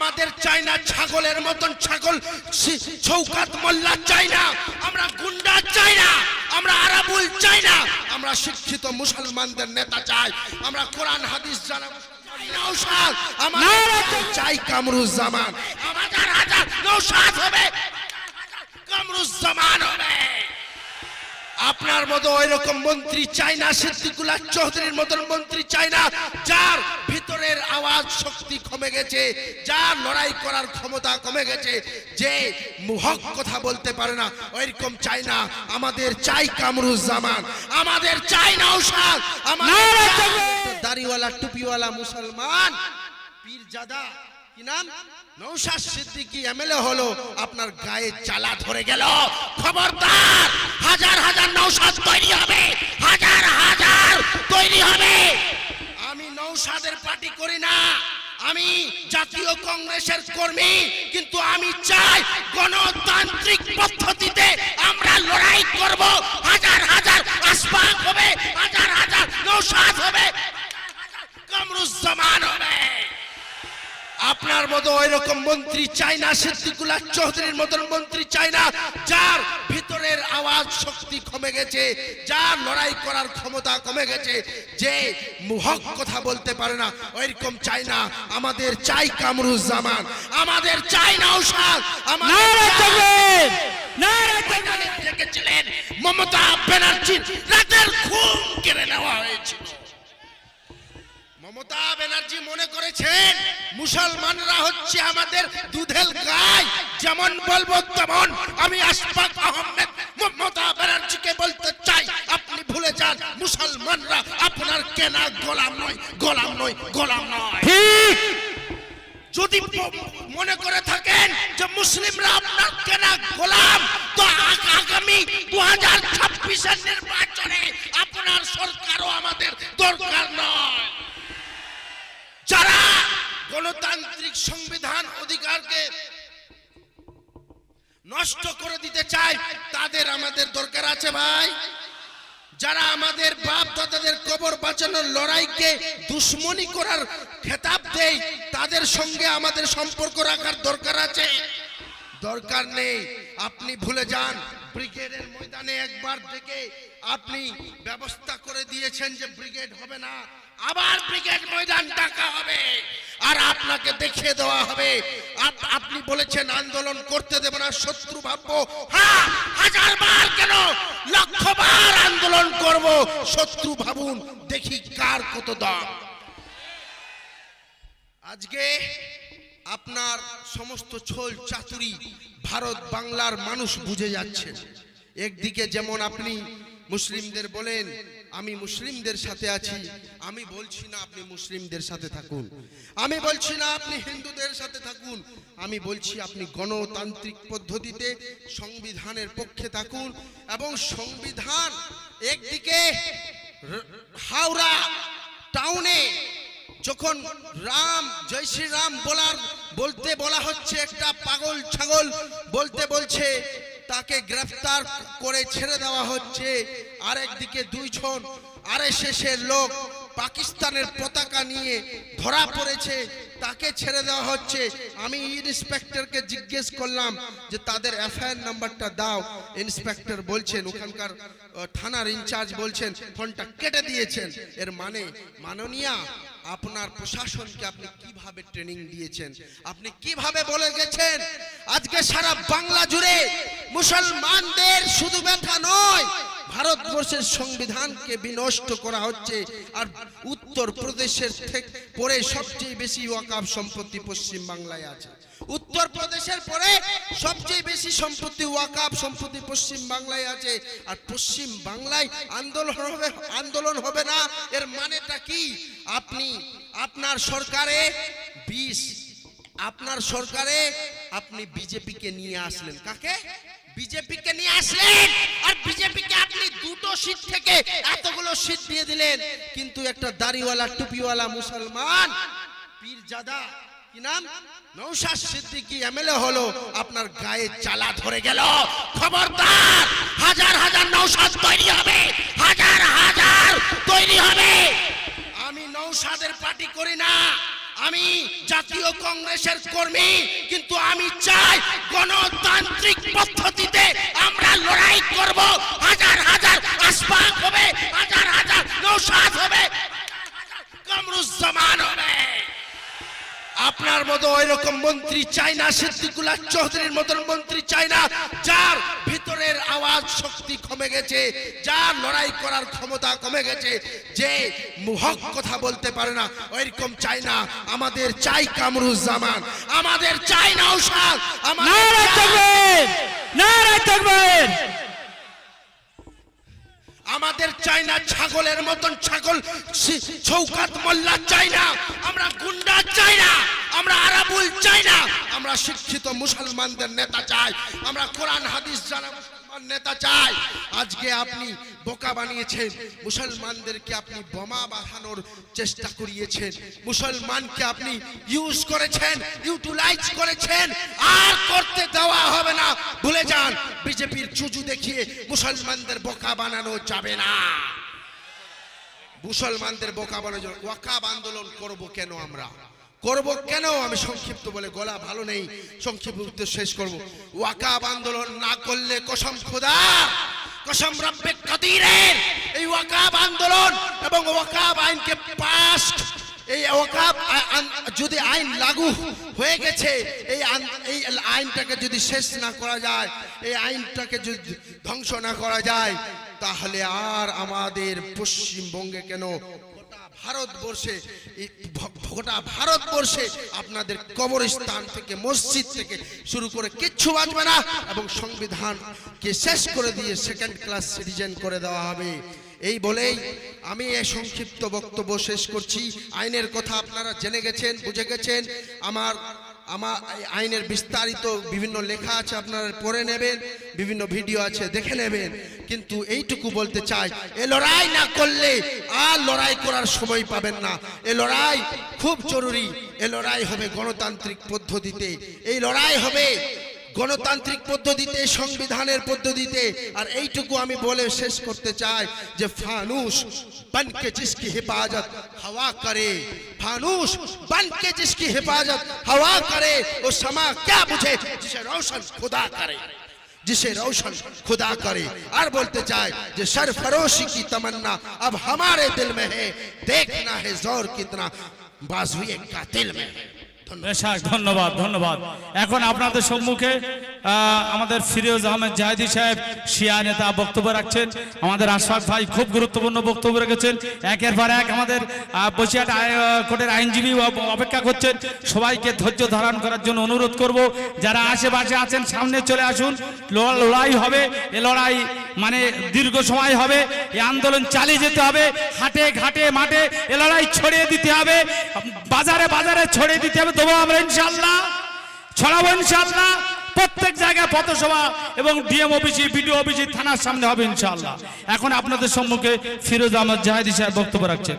আমাদের চাই না ছাগলের মতন ছাগল শৌকাত মোল্লা চাই না আমরা গুন্ডা চাই না আমরা আরাবুল চাই না আমরা শিক্ষিত মুসলমানদের নেতা চাই আমরা কোরআন হাদিস জানা নৌসাদ আমাদের চাই কামরুজ্জামান হাজার হাজার নৌসাদ হবে কামরুজ্জামান হবে। আপনার মতো ওই রকম মন্ত্রী চাই না সিদ্দিকুল্লাহ চৌধুরীর মতন মন্ত্রী চাই না যার ভিতরের আওয়াজ শক্তি কমে গেছে যার লড়াই করার ক্ষমতা কমে গেছে। যে হক কথা বলতে পারে না ওইরকম চাই না আমাদের চাই কামরুজ্জামান আমাদের চাই না আমাদের দাড়িওয়ালা টুপিওয়ালা মুসলমান পীরজাদা কি নাম? নৌশাদ সিদ্দিকী এমএলএ হলো আপনার গায়ে চালা ধরে গেল। খবরদার হাজার হাজার নৌশাদ তৈরি হবে হাজার হাজার তৈরি হবে। আমি নৌশাদের পার্টি করি না। আমি জাতীয় কংগ্রেসের কর্মী, কিন্তু আমি চাই গণতান্ত্রিক পদ্ধতিতে আমরা লড়াই করব। হাজার হাজার আসবাব হবে, হাজার হাজার নৌশাদ হবে কামরুজ্জামান হবে। আপনার মতো ওই রকম মন্ত্রী চাই না, সিদ্দিকুল্লাহ চৌধুরীর মতন মন্ত্রী চাই না কমে গেছে যার লড়াই করার ক্ষমতা কমে গেছে যে হক কথা বলতে পারে না ওইরকম চাই না আমাদের চাই কামরুজ্জামান আমাদের চাই না ঔষধ আমাদের চাই- ময়দানে ডেকেছিলেন মমতা ব্যানার্জির রাতের ঘুম কেড়ে নেওয়া হয়েছিল। মমতা ব্যানার্জি মনে করেছেন মুসলমানরা হচ্ছে আমাদের দুধেল গাই যেমন বলব তেমন আমি আশফাক আহমেদ মুসলমানরা আপনার কেনা গোলাম নয় গোলাম নয় গোলাম নয়। ঠিক। যদি মনে করে থাকেন যে মুসলিমরা আপনার কেনা গোলাম তো আগামী দু হাজার ছাব্বিশের নির্বাচনে আপনার সরকারও আমাদের দরকার নয়। যারা গণতান্ত্রিক সংবিধান অধিকারকে নষ্ট করে দিতে চায় তাদের আমাদের দরকার আছে ভাই। যারা আমাদের বাপ দাদাদের কবর বাঁচানোর লড়াইকে দুশ্মনী করার খেতাব দেয়, তাদের সঙ্গে আমাদের সম্পর্ক রাখার দরকার আছে। দরকার নেই। আপনি ভুলে যান। ব্রিগেডের ময়দানে একবার থেকে আপনি ব্যবস্থা করে দিয়েছেন যে ব্রিগেড হবে না। আবার ব্রিগেড ময়দান ডাকা হবে। আর আপনাকে দেখিয়ে দেওয়া হবে। আপ- আপনি বলেছেন আন্দোলন করতে দেব না, শত্রু ভাববো। হ্যাঁ হাজার বার কেন? লক্ষ বার আন্দোলন করব। শত্রু ভাবুন, দেখি কার কত দাম। আজকে আপনার সমস্ত ছোল চাতুরি ভারত বাংলার মানুষ বুঝে যাচ্ছে একদিকে যেমন আপনি মুসলিমদের বলেন আমি মুসলিমদের সাথে আছি। আমি বলছি না আপনি মুসলিমদের সাথে থাকুন। আমি বলছি না আপনি হিন্দুদের সাথে থাকুন। আমি বলছি আপনি গণতান্ত্রিক পদ্ধতিতে সংবিধানের পক্ষে থাকুন এবং সংবিধান একদিকে হাওড়া টাউনে যখন রাম জয় শ্রীরাম বলার বলতে বলা হচ্ছে একটা পাগল ছাগল বলতে বলছে তাকে গ্রেফতার করে ছেড়ে দেওয়া হচ্ছে। আরেকদিকে দুইজন শেষের লোক পাকিস্তানের পতাকা নিয়ে ধরা পড়েছে। তাকে ছেড়ে দেওয়া হচ্ছে। আমি ইন্সপেক্টরকে জিজ্ঞেস করলাম যে, তাদের এফআইআর নাম্বারটা দাও। ইন্সপেক্টর বলছেন, ওখানকার থানার ইনচার্জ বলছেন, ফোনটা কেটে দিয়েছেন। এর মানে মাননীয়া, আপনার প্রশাসনকে আপনি কীভাবে ট্রেনিং দিয়েছেন? আপনি কীভাবে বলে গেছেন? আজকে সারা বাংলা জুড়ে মুসলমানদের শুধু ব্যথা নয় ভারতবর্ষের সংবিধানকে বিনষ্ট করা হচ্ছে আর উত্তর প্রদেশের থেকে পরে সবচেয়ে বেশি ওয়াকাব সম্পত্তি পশ্চিম বাংলায় আছে। উত্তর প্রদেশের পরে সবচেয়ে বেশি সম্পত্তি ওয়াকাব সম্পত্তি পশ্চিম বাংলায় আছে। আর পশ্চিম বাংলায় আন্দোলন হবে আন্দোলন হবে না, এর মানেটা কি? আপনি, আপনার সরকারে বিষ আপনার সরকারে আপনি বিজেপিকে নিয়ে আসলেন। কাকে? বিজেপিকে নিয়ে আসলেন। আর বিজেপিকে আপনি দুটো সিট থেকে এতগুলো সিট দিয়ে দিলেন। কিন্তু একটা দাড়িওয়ালা, টুপিওয়ালা মুসলমান, পীরজাদা, কি নাম? নৌশাদ সিদ্দিকী এমএলএ হলো, আপনার গায়ে জ্বালা ধরে গেল। খবরদার, হাজার হাজার নৌশাদ তৈরি হবে। হাজার হাজার তৈরি হবে। আমি নৌসাদের পার্টি করি না। আমি জাতীয় কংগ্রেসের কর্মী, কিন্তু আমি চাই গণতান্ত্রিক করব। হাজার হাজার হবে হাজার হাজার নৌসাদ হবে। কামরুজ্জামান হবে। আপনার মতো ওই রকম মন্ত্রী চাই না সিদ্দিকুল্লাহ চৌধুরীর মতন মন্ত্রী চাই না যার ভিতরের আওয়াজ শক্তি কমে গেছে যার লড়াই করার ক্ষমতা কমে গেছে যে হক কথা বলতে পারে না ওইরকম চাই না। আমাদের চাই কামরুজ্জামান আমাদের চাই না আমাদের চাই না ছাগলের মতন ছাগল চৌকাত মোল্লা চাই না আমরা গুন্ডা চাই না আমরা আরাবুল চাই না। আমরা শিক্ষিত মুসলমানদের নেতা চাই। আমরা কোরআন, হাদিস জানা মুসলমান নেতা চাই। আজকে আপনি বোকা বানিয়েছেন। মুসলমানদেরকে আপনি বোমা বাঁধানোর চেষ্টা করিয়েছেন। মুসলমানকে আপনি ইউজ করেছেন ইউটিলাইজ করেছেন। আর করতে দেওয়া হবে না। ভুলে যান, বিজেপির চুজু দেখিয়ে মুসলমানদের বোকা বানানো যাবে না। মুসলমানদের বোকা বানানো ওয়াকাব আন্দোলন করব কেন আমরা? করব কেন? আমি সংক্ষিপ্ত বলে গলা ভালো নেই। সংক্ষিপ্ত উত্তর শেষ করব। ওয়াকাব আন্দোলন না করলে কসম খোদা, কসম রব্বে কাদিরের এই ওয়াকাব আন্দোলন এবং ওয়াকাব আইনকে পাস এই ওয়াকাব যদি আইন লাগু হয়ে গেছে, এই এই আইনটাকে যদি শেষ না করা যায়, এই আইনটাকে যদি ধ্বংস না করা যায়, তাহলে আর আমাদের পশ্চিমবঙ্গে কেন ভারতবর্ষে গোটা ভারতবর্ষে আপনাদের কবরস্থান থেকে, মসজিদ থেকে শুরু করে কিচ্ছু বাঁচবে না এবং সংবিধানকে শেষ করে দিয়ে সেকেন্ড ক্লাস সিটিজেন করে দেওয়া হবে। এই বলেই আমি এই সংক্ষিপ্ত বক্তব্য শেষ করছি। আইনের কথা আপনারা জেনে গেছেন, বুঝে গেছেন। আমার আমার আইনের বিস্তারিত বিভিন্ন লেখা আছে, আপনারা পড়ে নেবেন, বিভিন্ন ভিডিও আছে, দেখে নেবেন। কিন্তু এইটুকু বলতে চাই, এ লড়াই না করলে আর লড়াই করার সময় পাবেন না। এ লড়াই খুব জরুরি। এ লড়াই হবে গণতান্ত্রিক পদ্ধতিতে। এই লড়াই হবে গণতান্ত্রিক পদ্ধতিতে সংবিধানের পদ্ধতিতে আর এইটুকু আমি বলে শেষ করতে চাই যে ফানুস बनके जिसकी हिफाजत हवा करे फानूस बनके जिसकी हिफाजत हवा करे वो समा क्या बुझे जिसे रोशन खुदा करे जिसे रोशन खुदा करे और बोलते चाहे जो सरफरोशी की तमन्ना अब हमारे दिल में है देखना है जोर कितना बाजुए का दिल में है धन्यवाद। ধন্যবাদ ধন্যবাদ। এখন আপনাদের সম্মুখে আমাদের ফিরোজ আহমেদ জাহেদি সাহেব, শিয়া নেতা বক্তব্য রাখছেন। আমাদের আশফাক ভাই খুব গুরুত্বপূর্ণ বক্তব্য রেখেছেন। একের পর এক আমাদের আই- কোর্টের আইনজীবী অপেক্ষা করছেন। সবাইকে ধৈর্য ধারণ করার জন্য অনুরোধ করব, যারা আশেপাশে আছেন, সামনে চলে আসুন। লড়াই হবে, এ লড়াই মানে দীর্ঘ সময় হবে, এ আন্দোলন চালিয়ে যেতে হবে, হাটে ঘাটে মাঠে এ লড়াই ছড়িয়ে দিতে হবে। বাজারে বাজারে ছড়িয়ে দিতে হবে, দেবো আমরা ইনশাল্লাহ ছড়াবো ইনশাল্লাহ প্রত্যেক জায়গায় পথসভা এবং ডিএম অফিসে, বিডিও অফিসে, থানার সামনে হবে ইনশাল্লাহ এখন আপনাদের সম্মুখে ফিরোজ আহমদ জাহেদি সাহেব বক্তব্য রাখছেন।